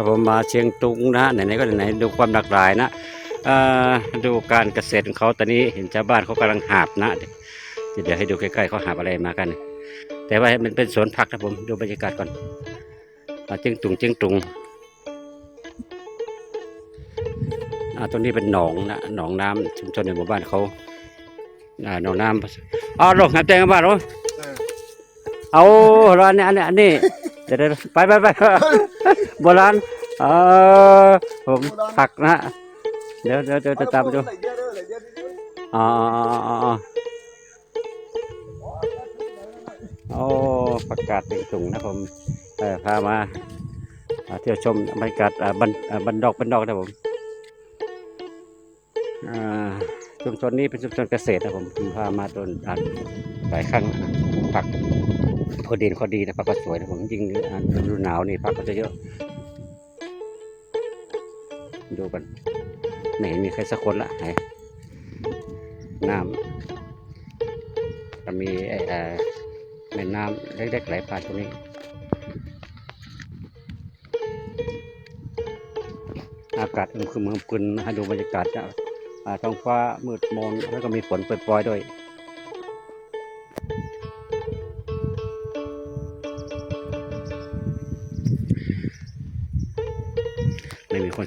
ครับผมมาเชียงตุงนะไหนๆก็ไหนๆดูความหลากหลายนะเอ่อดูการเกษตรของเขาตอนนี้เห็นชาวบ้านเขากำลังหาบนะเดี๋ยวเดี๋ยวให้ดูใกล้ๆเขาหาบอะไรมากัน แต่ว่ามันเป็นสวนผักนะผมดูบรรยากาศก่อนอ่าเชียงตุงเชียงตุงอ่าตรงนี้เป็นหนองนะหนองน้ำชุมชนในหมู่บ้านเขาอ่าหนองน้ำอ๋อลงน้ำแตงกันบ้านเหรอเอาร้านนี้อันนี้อันนี้ เดี๋ยวเดี๋ยวไปไปไปโบราณเออผมผักนะเดี๋ยวเดี๋ยวเดี๋ยวจะตามดูอ๋อโอ้ประกาศเป็นตุงนะผมพามาอ่าเที่ยวชมบรรยากาศบันบันดอกบันดอกนะผมชุมชนนี้เป็นชุมชนเกษตรนะผมพามาต้นอ่าหลางผัก พอดินเขาดีนะผักก็สวยนะผมยิ่งๆฤดูหนาวนี่ผักก็จะเยอะ ดูกันไหนมีใครสักคนละไหนน้ำก็มีไอ้เอ่อแม่น้ำเล็กๆไหลผ่านตรงนี้อากาศอึมครึมอึมครึมนะฮะดูบรรยากาศนะอ่าท้องฟ้ามืดมนแล้วก็มีฝนโปรยๆด้วย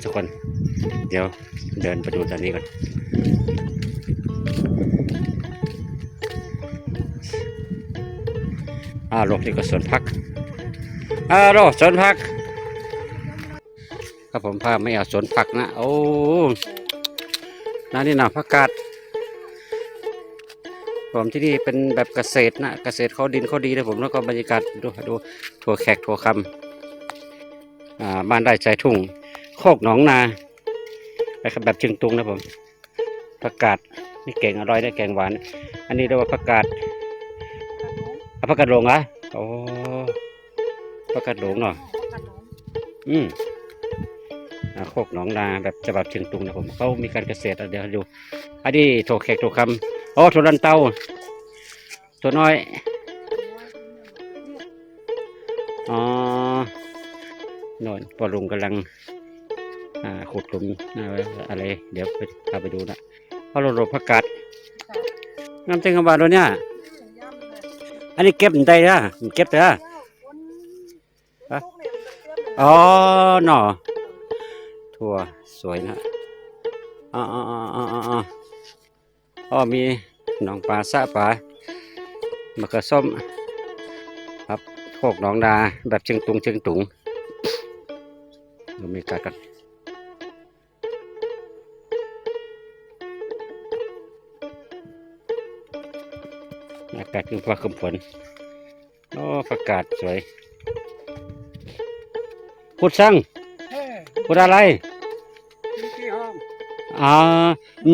ไม่มีคนสักคน เดี๋ยวเดินไปดูตอนนี้ก่อนอ่าลงที่ก็สวนพักอ่าโลสวนพักครับผมพาไม่เอาสวนผักนะ โอ้นั่นนี่นะผักกาดผมที่นี่เป็นแบบเกษตรนะเกษตรเขาดินเขาดีนะผมแล้วก็บรรยากาศดูดูถั่วแขกถั่วคำอ่าบ้านได้ใจทุ่ง โคกหนองนานะครับแบบเชิงตุงนะผมผักกาดนี่แกงอร่อยนะแกงหวาน อันนี้เรียกว่าผักกาดอะผักกาดหลงเหรอโอ้ผักกาดหลงเนาะอืมอ่าโคกหนองนาแบบฉบับเชิงตุงนะผมเขามีการเกษตรอะเดี๋ยวดูอันนี้โถแขกโถคำโอ้โถรันเตาตัวน้อยอ๋อโน่นปอลุงกำลังอ่า ขุดหลุมอะไร เดี๋ยวไปพาไปดูนะเพราะเราหลบผักกาดน้ำเต็งกระบาดเลยเนี่ยอันนี้เก็บได้ละเก็บได้ละอ๋อหน่อถั่วสวยนะอ๋ออ๋ออ๋ออ๋ออ๋ออ๋อมีหนองปลาสะปลามะเขือส้มครับโคกหนองนาแบบเชิงตุงเชิงตุงเรามีกากัน กาศคือฟ้าครึมฝนโอ้ประกาศสวยพูดสั่งพูดอะไรอ่า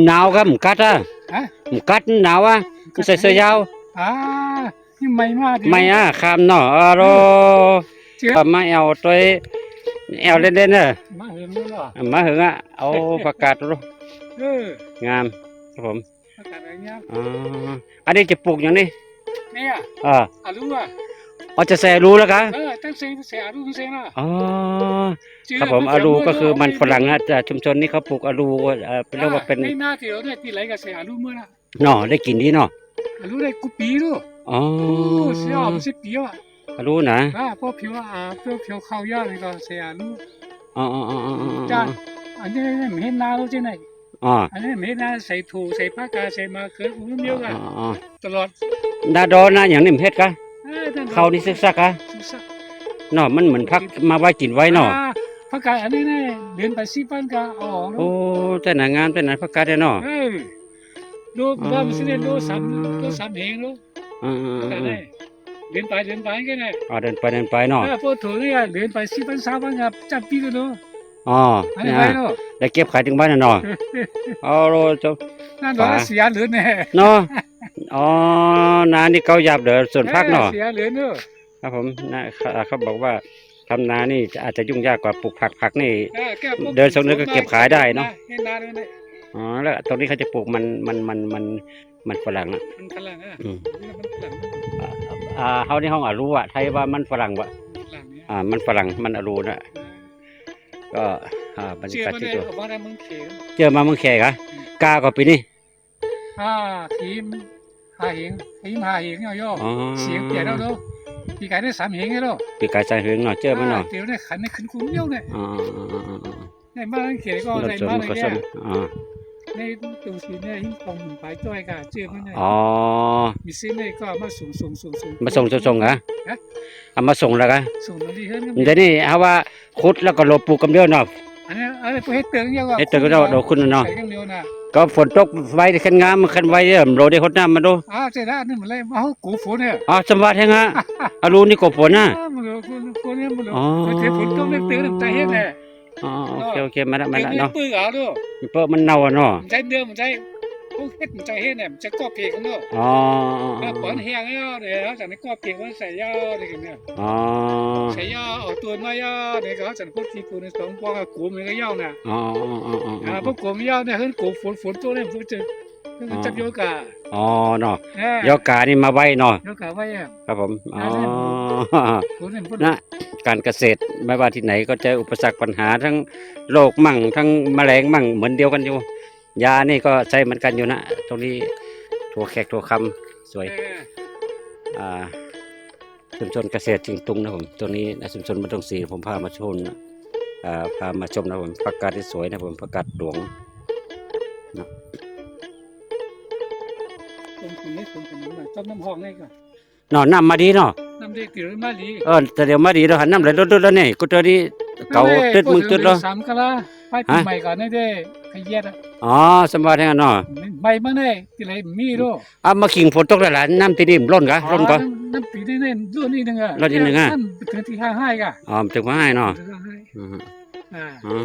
หนาวครับหมูกัดอะฮะหมูกัดหนาวอะมันใส่เสื้อยาวอ่านี่ไม่มากไม่อะคำเนาะอ่าโรเจือมาแอวตัวแอวเล่นๆเนอะมาเห็นมั้ยล่ะมาถึงอะเอาประกาศโรเอองามครับผมอากาศอะไรเงี้ยอ่าอันนี้จะปลูกอย่างนี้ เนี่ยอ่าอารู้อะอ๋อจะใส่รู้แล้วกันเออตั้งเสียงเสียอารู้เสียงล่ะอ๋อเจือครับผมอารูก็คือมันฝรั่งนะแต่ชุมชนนี้เขาปลูกอารูเอ่อเรียกว่าเป็นในหน้าที่เราได้ที่ไหลกับเสียอารู้เมื่อน่ะหน่อได้กินดีเนาะอารู้ได้กุปีรู้อ๋อโอ้เสียไม่ใช่ปีว่ะอารูนะอ่าพอผิวอ่าเพื่อผิวเข้ายากเลยก็เสียอารู้อ๋ออ๋ออ๋ออ๋ออ๋อจ้าอันนี้ไม่เห็นหน้าเราใช่ไหมอ๋ออันนี้ไม่เห็นหน้าใส่ถูใส่ผ้ากาใส่มาเขืออุ้มเดียวกันอ๋อตลอด ดาดอนนะอย่างนี้มันเฮ็ดกะออนั่นเขานี่ซึกซักกะซึกซักเนาะมันเหมือนพักมาไว้กินไว้เนาะอ่ผักกาดอันนี้เนี่ยเดือนไปสิปันก็เอาออกโอ้เนาะแต่หนางานแต่ไหนพักกาดเนาะเออดูว่ามันสิได้ดูสามดูสามเฮงเนาะอืมอืมผักกาดอืเนี่ยเดือนไปเดือนไปก็เนี่ยอ๋อเดินไปเดินไปเนาะเออพอถูเนี่ยเดือนไปสิปันสามปันก็จับปีกันเนาะอ๋ออันเนี่นี้ยไปเนาะได้เก็บขายถึงบ้านน่ะเนาะเอาโรจบนั่นว่าเสียเหลือเนี่ยเนาะ อ๋อนานี่เขาหยับเด้อส่วนพักเนาะเสียเหลือเนาะครับผมนะเขาเขาบอกว่าทำนานี่อาจจะยุ่งยากกว่าปลูกผักผักนี่ออแก้พวกเดินสองเดือนก็เก็บขายได้เนาะเห็นนานเลยเนี่ยอ๋อแล้วตรงนี้เขาจะปลูกมันมันมันมันมันฝรั่งอะมันฝรั่งอะอืมนี่มันฝรั่งอ่าเขาในห้องอะรู้อะไทยว่ามันฝรั่งวะฝรั่งเนี่ยอ่า มันฝรั่งมันอรูนะเอก็อ่าบรรเชื่ยาอกาศมาที่ได้ตัวออกมาได้มึงเขียนเจอมาเมืองแขกอะกาก็ปีนี้อ่าทีม หาเหงทีมหาเหงย่ออ๋อๆเสียงเปลี่ยนแล้วเนาะปีกายได้สามเหงไงเนาะปีกายใจหึงเนาะเจอมันเนาะเดี๋ยวได้ขันได้ขึ้นคุ้มเยี่ยวเนี่ยอ๋ออ๋ออ๋ออ๋ออ๋อในบ้านเขียนก็รถในชนบ้านก็เนี่ยชนอ๋อในตูสีเนี่ยหิ้งกองหุ่นไปจ้อยกะเชื่อมันเนี่ยอ๋อมีซื้อเนี่ยก็มาส่งส่งส่งส่งมาส่งส่งส่งเหรอเอามาส่งแล้วกะส่งมาดีเฮ้ยเดี๋ยวนี้เอาว่าขุดแล้วก็หลบปลูกกำเดียวเนาะ อันนี้อันนี้พวกเฮ็ดเตืองเยอะเฮ็ดเตืองก็เราเราขึ้นน่ะเนาะใส่กันเดียวน่ะก็ฝนตกไว้ที่ขันงามมันขันไว้เด้อโรได้หดน้ำมาดูอ้าวเจ๊ได้นี่มันเลยมาเขากูฝนเนี่ยอ๋อสมบัติแฮงฮะอารูนี่ก็ฝนนะอ้าวมันเลยคนคนเนี่ยมันเลยอ๋อเทฝนตกเนี่ยเตือนใจเฮ็ดเนี่ยอ๋อโอเคโอเคมาละมาเตือนละเนี่ยเนาะปื้อเอาด้วยเปิ้มันเน่าอะเนาะมันใจเดิมมันใจ พวกเฮ็ดมันใจเฮ็ดเนี่ยมันจะก่อเปียกกันเนาะอ๋อถ้าปอนแห้งแล้วเดี๋ยวจากนี้ก่อเปียกมันใส่ยาอะไรกันเนี่ยอ๋อใส่ยาเอาตัวมายาเดี๋ยวเขาจันพวกที่ปูในสองปองกูมันก็ยาวน่ะอ๋ออ๋ออ๋ออ๋อ่าอพวกกูไม่ยาวเนี่ยเฮ้ยกูฝนฝนตัวเนี่ยพวกจะจับโยกะอ๋อเนาะเอ้ยยอกานี่มาไว้เนาะโยกะไว้อะครับผมอ๋อฝนเนี่ยฝนนะการเกษตรไม่ว่าที่ไหนก็เจออุปสรรคปัญหาทั้งโรคมั่งทั้งแมลงมั่งเหมือนเดียวกันอยู่ ยานี่ก็ใช้เหมือนกันอยู่นะ ตรงนี้ถั่วแขกถั่วคำสวยเอออ่าชุมชนเกษตรจิงตุงนะผมตรงนี้นะชุมชนบ้านตรงสีผมพามาชมนะอ่าพามาชมนะผมประกาศที่สวยนะผมประกาศหลวงตรงนี้ตรงนี้น่ะต้มน้ำหอมนี่ก็เนาะน้ำมาดีเนาะน้ำเด็กติ๋วมาลีเออแต่เดี๋ยวมาดีเราหันน้ำไหลลดๆแล้วนี่กูเจอนี่เก่าตึดมึงตึดแล้วสามกะละ ไปปีใหม่ก่อนนี่เด้ขยี้อะอ๋อสมบัติแห่งนั้นเนาะใบมันเนี่ยที่ไรมีด้วยเอามาขิงฝนตกแล้วล่ะน้ำที่นี่มันล้นกะล้นก็น้ำปีนี่เนี่ยรุ่นนี้นึงอะรุ่นนี้นึงอะน้ำถึงที่ห้าให้กะอ๋อมันถึงมาให้เนาะถึงห้าให้อืมอ่าอื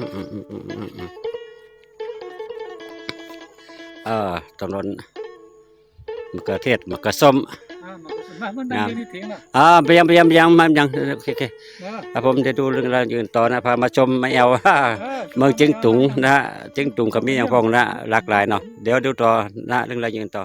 มอืมอืมอืมอืมอืมเออตำรวจมะเขือเทศมะเขือส้มอ่ามั นมันนั่งนี่ถึงละอ่าไปยังไปยังไปยังมายังโอเคโอเคเออครับผมจะดูเรื่องราวอื่นต่อนะพามาชมมาแอวเมืองเจียงตุงนะฮะเจียงตุงก็มีอย่างพองนะหลากหลายเนาะเดี๋ยวดูต่อนะเรื่องราวอื่นต่อ